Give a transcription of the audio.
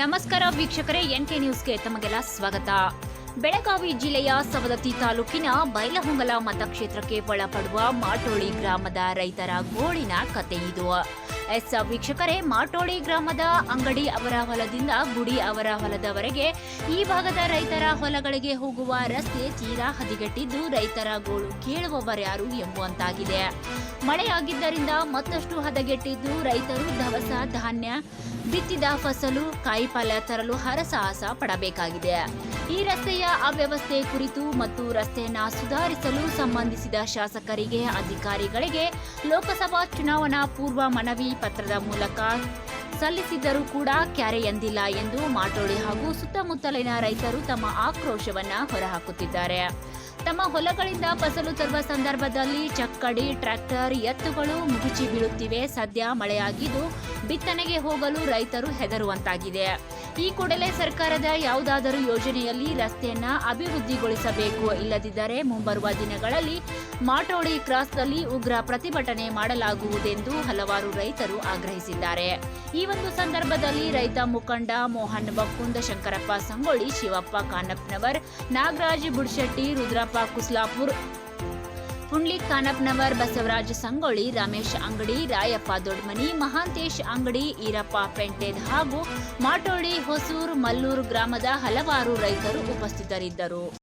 ನಮಸ್ಕಾರ ವೀಕ್ಷಕರೇ, N K ನ್ಯೂಸ್ಗೆ ತಮಗೆಲ್ಲ ಸ್ವಾಗತ. ಬೆಳಗಾವಿ ಜಿಲ್ಲೆಯ ಸವದತ್ತಿ ತಾಲೂಕಿನ ಬೈಲಹೊಂಗಲ ಮತಕ್ಷೇತ್ರಕ್ಕೆ ಒಳಪಡುವ ಮಾಟೋಳಿ ಗ್ರಾಮದ ರೈತರ ಗೋಳಿನ ಕತೆ ಇದು. ಎಸ್, ವೀಕ್ಷಕರೇ, ಮಾಟೋಳಿ ಗ್ರಾಮದ ಅಂಗಡಿ ಅವರ ಹೊಲದಿಂದ ಗುಡಿ ಅವರ ಹೊಲದವರೆಗೆ ಈ ಭಾಗದ ರೈತರ ಹೊಲಗಳಿಗೆ ಹೋಗುವ ರಸ್ತೆ ತೀರಾ ಹದಿಗೆಟ್ಟಿದ್ದು ರೈತರ ಗೋಳು ಕೇಳುವವರ್ಯಾರು ಎಂಬುವಂತಾಗಿದೆ. ಮಳೆಯಾಗಿದ್ದರಿಂದ ಮತ್ತಷ್ಟು ಹದಗೆಟ್ಟಿದ್ದು ರೈತರು ದವಸ, ಧಾನ್ಯ ಬಿತ್ತಿದ ಫಸಲು, ಕಾಯಿಪಲ್ಯ ತರಲು ಹರಸಾಹಸ ಪಡಬೇಕಾಗಿದೆ. ಈ ರಸ್ತೆಯ ಅವ್ಯವಸ್ಥೆ ಕುರಿತು ಮತ್ತು ರಸ್ತೆಯನ್ನು ಸುಧಾರಿಸಲು ಸಂಬಂಧಿಸಿದ ಶಾಸಕರಿಗೆ, ಅಧಿಕಾರಿಗಳಿಗೆ ಲೋಕಸಭಾ ಚುನಾವಣಾ ಪೂರ್ವ ಮನವಿ ಪತ್ರದ ಮೂಲಕ ಸಲ್ಲಿಸಿದ್ದರೂ ಕೂಡ ಕ್ಯಾರೆ ಎಂದಿಲ್ಲ ಎಂದು ಮಾಟೋಳಿ ಹಾಗೂ ಸುತ್ತಮುತ್ತಲಿನ ರೈತರು ತಮ್ಮ ಆಕ್ರೋಶವನ್ನ ಹೊರಹಾಕುತ್ತಿದ್ದಾರೆ. ತಮ್ಮ ಹೊಲಗಳಿಂದ ಫಸಲು ತರುವ ಸಂದರ್ಭದಲ್ಲಿ ಚಕ್ಕಡಿ, ಟ್ರ್ಯಾಕ್ಟರ್ ಎತ್ತುಗಳು ಮುಗುಚಿ ಬೀಳುತ್ತಿವೆ. ಸದ್ಯ ಮಳೆಯಾಗಿದ್ದು ಬಿತ್ತನೆಗೆ ಹೋಗಲು ರೈತರು ಹೆದರುವಂತಾಗಿದೆ. ಈ ಕೂಡಲೇ ಸರ್ಕಾರದ ಯಾವುದಾದರೂ ಯೋಜನೆಯಲ್ಲಿ ರಸ್ತೆಯನ್ನ ಅಭಿವೃದ್ಧಿಗೊಳಿಸಬೇಕು. ಇಲ್ಲದಿದ್ದರೆ ಮುಂಬರುವ ದಿನಗಳಲ್ಲಿ ಮಾಟೋಳಿ ಕ್ರಾಸ್ನಲ್ಲಿ ಉಗ್ರ ಪ್ರತಿಭಟನೆ ಮಾಡಲಾಗುವುದೆಂದು ಹಲವಾರು ರೈತರು ಆಗ್ರಹಿಸಿದ್ದಾರೆ. ಈ ಒಂದು ಸಂದರ್ಭದಲ್ಲಿ ರೈತ ಮುಖಂಡ ಮೋಹನ್ ಬಕ್ಕುಂದ ಶಂಕರಪ್ಪ ಸಂಗೊಳ್ಳಿ, ಶಿವಪ್ಪ ಕಾನಪ್ನವರ್, ನಾಗರಾಜ್ ಬುಡ್ಶೆಟ್ಟಿ, ರುದ್ರಪ್ಪ ಕುಸ್ಲಾಪುರ್ ಪುಂಡ್ಲಿಕ್ ಖಾನಪ್ನವರ್ ಬಸವರಾಜ ಸಂಗೊಳ್ಳಿ, ರಮೇಶ್ ಅಂಗಡಿ, ರಾಯಪ್ಪ ದೊಡ್ಮನಿ ಮಹಾಂತೇಶ್ ಅಂಗಡಿ, ಈರಪ್ಪ ಪೆಂಟೆದ್ ಹಾಗೂ ಮಾಟೋಳಿ ಹೊಸೂರು ಮಲ್ಲೂರು ಗ್ರಾಮದ ಹಲವಾರು ರೈತರು ಉಪಸ್ಥಿತರಿದ್ದರು.